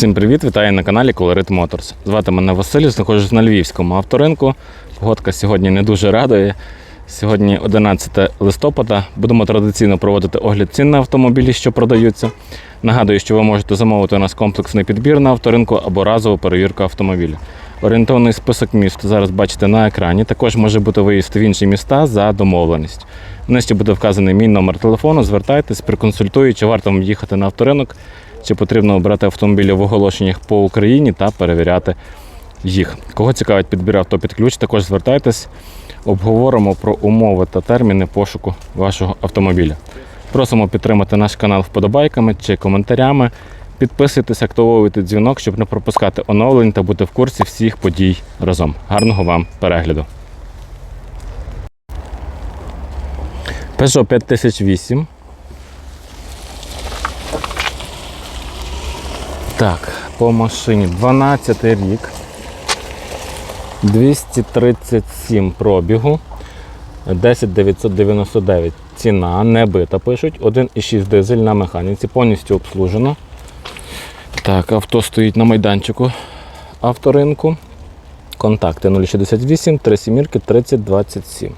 Всім привіт! Вітаю на каналі Colorit Motors. Звати мене Василь, знаходжусь на Львівському авторинку. Погодка сьогодні не дуже радує. Сьогодні 11 листопада. Будемо традиційно проводити огляд цін на автомобілі, що продаються. Нагадую, що ви можете замовити у нас комплексний підбір на авторинку або разову перевірку автомобіля. Орієнтовний список міст зараз бачите на екрані. Також може бути виїзд в інші міста за домовленість. Внизу буде вказаний мій номер телефону. Звертайтесь, проконсультую, чи варто вам їхати на авторинок, чи потрібно обрати автомобілі в оголошеннях по Україні та перевіряти їх. Кого цікавить підбір авто під ключ, також звертайтесь, обговоримо про умови та терміни пошуку вашого автомобіля. Просимо підтримати наш канал вподобайками чи коментарями. Підписуйтесь, активовуйте дзвінок, щоб не пропускати оновлень та бути в курсі всіх подій разом. Гарного вам перегляду! Peugeot 5008. Так, по машині 12 рік. 237 пробігу. 10999 ціна, не бита пишуть. 1,6 дизель на механіці, повністю обслужено. Так, авто стоїть на майданчику авторинку. Контакти 068 37 3027.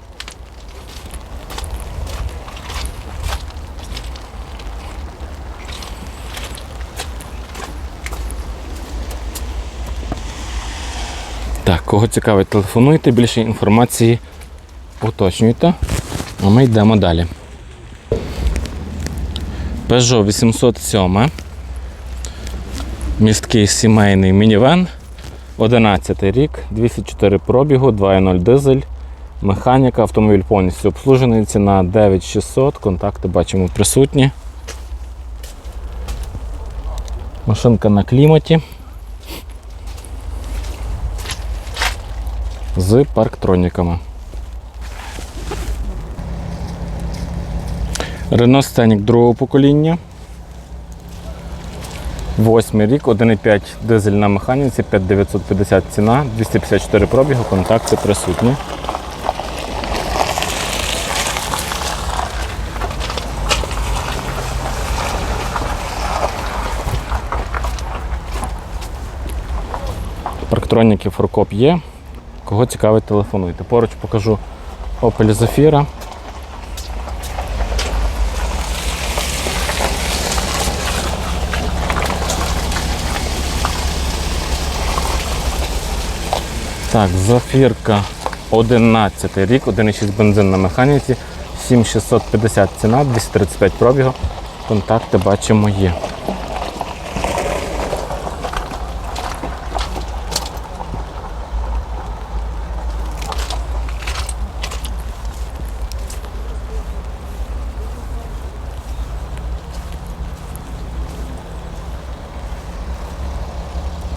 Так, кого цікавить, телефонуйте, більше інформації уточнюйте. А ми йдемо далі. Peugeot 807. Місткий сімейний мінівен. 11 рік, 204 пробігу, 2.0 дизель. Механіка, автомобіль повністю обслужений, ціна 9600, контакти бачимо присутні. Машинка на кліматі. З парктроніками. Renault Scenic другого покоління. Восьмий рік, 1,5 дизель на механіці, 5950 ціна, 254 пробігу, контакти присутні. Парктроніки форкоп є. Кого цікавить, телефонуйте. Поруч покажу Opel Zafira. Так, зафірка 11 рік, 1,6 бензин на механіці, 7650 ціна, 235 пробігу. Контакти бачимо є.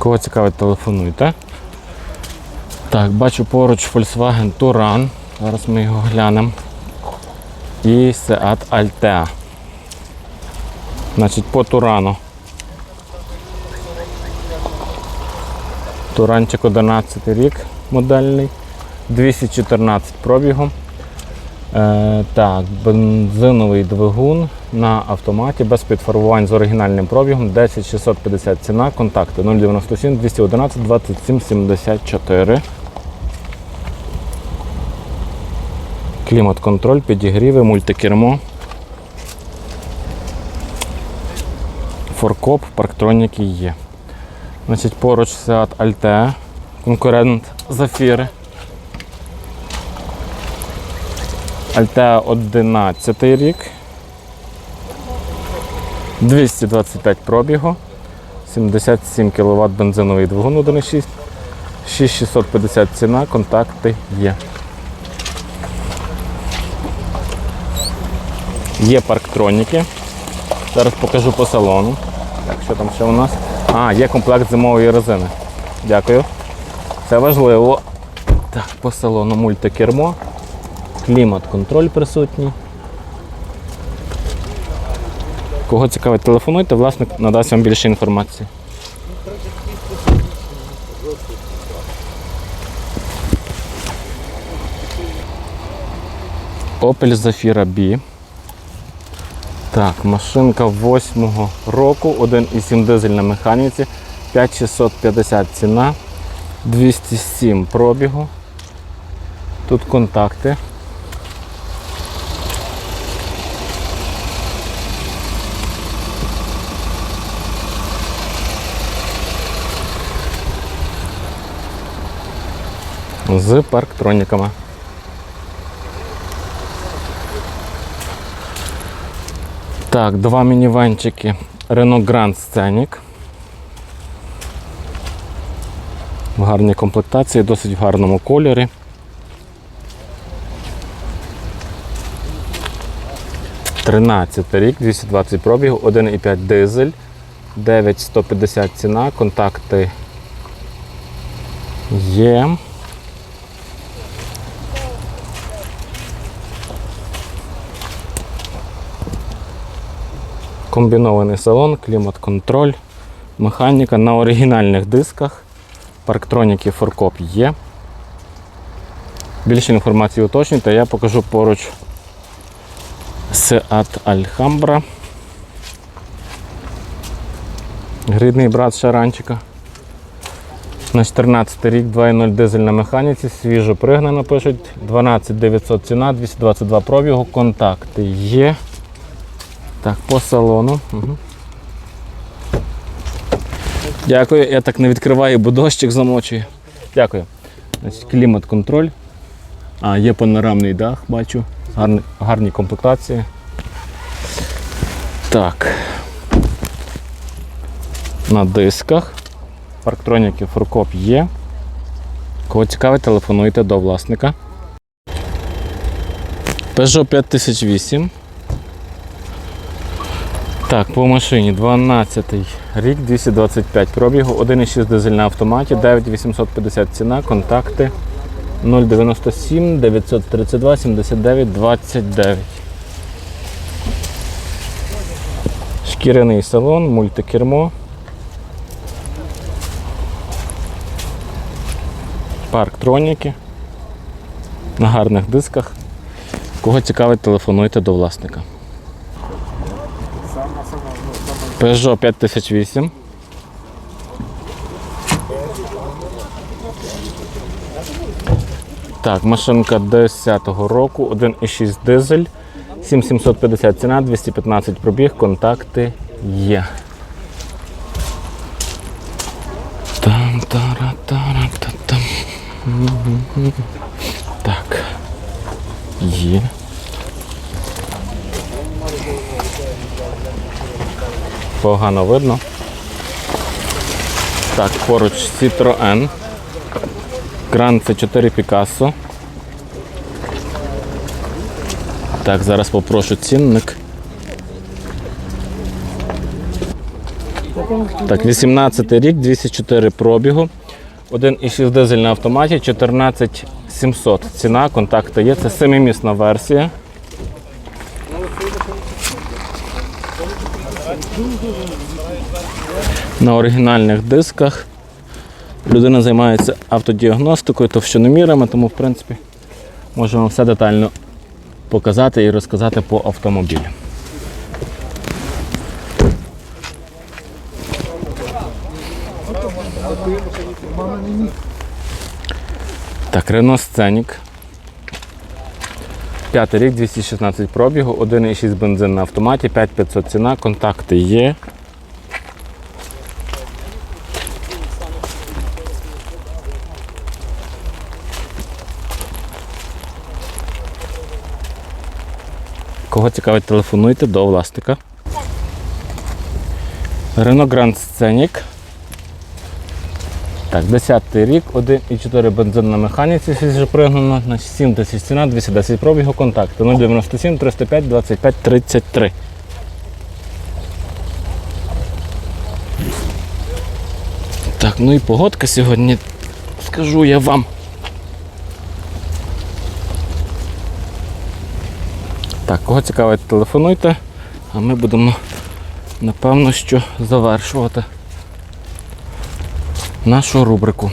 Кого цікавить, телефонуйте. Так, бачу поруч Volkswagen Touran. Зараз ми його глянемо. І Seat Altea. Значить, по Турану. Туранчик 11 рік модельний, 214 пробігу. Е, так, бензиновий двигун на автоматі без підфарбувань з оригінальним пробігом 10650 ціна, контакти 097 211 27 74. Клімат-контроль, підігріви, мультикермо. Форкоп, парктроніки є. Значить, поруч Seat Altea, конкурент Zafira. Altea 11 рік. 225 пробігу. 77 кВт бензиновий двигун 1.6. 6650 ціна, контакти є. Є парктроніки. Зараз покажу по салону. Так, що там ще у нас? А, є комплект зимової резини. Дякую. Це важливо. Так, по салону мультикермо. Клімат-контроль присутній. Кого цікавить, телефонуйте, власник надасть вам більше інформації. Opel Zafira B. Так, машинка 8-го року, 1,7 дизель на механіці, 5650 ціна, 207 пробігу. Тут контакти. З парктроніками. Так, два мінівенчики Renault Grand Scenic. В гарній комплектації, досить в гарному кольорі. Тринадцятий рік, 220 пробігу, 1,5 дизель, 9150 ціна, контакти є. Комбінований салон, клімат-контроль, механіка на оригінальних дисках. Парктроніки форкоп є. Більше інформації уточнюйте, я покажу поруч Seat Alhambra. Грідний брат шаранчика. На 14 рік 2.0 дизель на механіці, свіжо пригнано пишуть, 12 900 ціна, 222 пробігу, контакти є. Так, по салону. Угу. Дякую, я так не відкриваю, бо дощик замочує. Дякую. Клімат-контроль. А, є панорамний дах, бачу. Гарні, гарні комплектації. Так. На дисках. Парктроніки фуркоп є. Кого цікавить, телефонуйте до власника. Peugeot 5008. Так, по машині 12 рік, 225 пробігу, 1,6 дизель на автоматі, 9850 ціна, контакти 097 932 79 29. Шкіряний салон, мультикермо. Парктроніки. На гарних дисках. Кого цікавить, телефонуйте до власника. Peugeot 5008. Так, машинка 10-го року, 1,6 дизель, 7750 ціна, 215 пробіг, контакти є. Там, тара, тара, та, там. Так. Є. Погано видно. Так, поруч Citroën. Grand C4 Picasso. Так, зараз попрошу цінник. Так, 18 рік, 204 пробігу. 1,6 дизель на автоматі, 14700. Ціна, контакти є. Це семимісна версія. На оригінальних дисках. Людина займається автодіагностикою, товщиномірами, тому в принципі можемо все детально показати і розказати по автомобілю. Так, Renault Scenic. П'ятий рік, 216 пробігу, 1,6 бензин на автоматі, 5500 ціна, контакти є. Кого цікавить, телефонуйте до власника. Renault Grand Scenic. Так, 10 рік, 1,4 бензин на механіці, свіже пригнано, на 7 тисяч ціна, 210 пробігу, контакти 097 305 25 33. Так, ну і погодка сьогодні, скажу я вам. Так, кого цікавить, телефонуйте, а ми будемо напевно що завершувати нашу рубрику.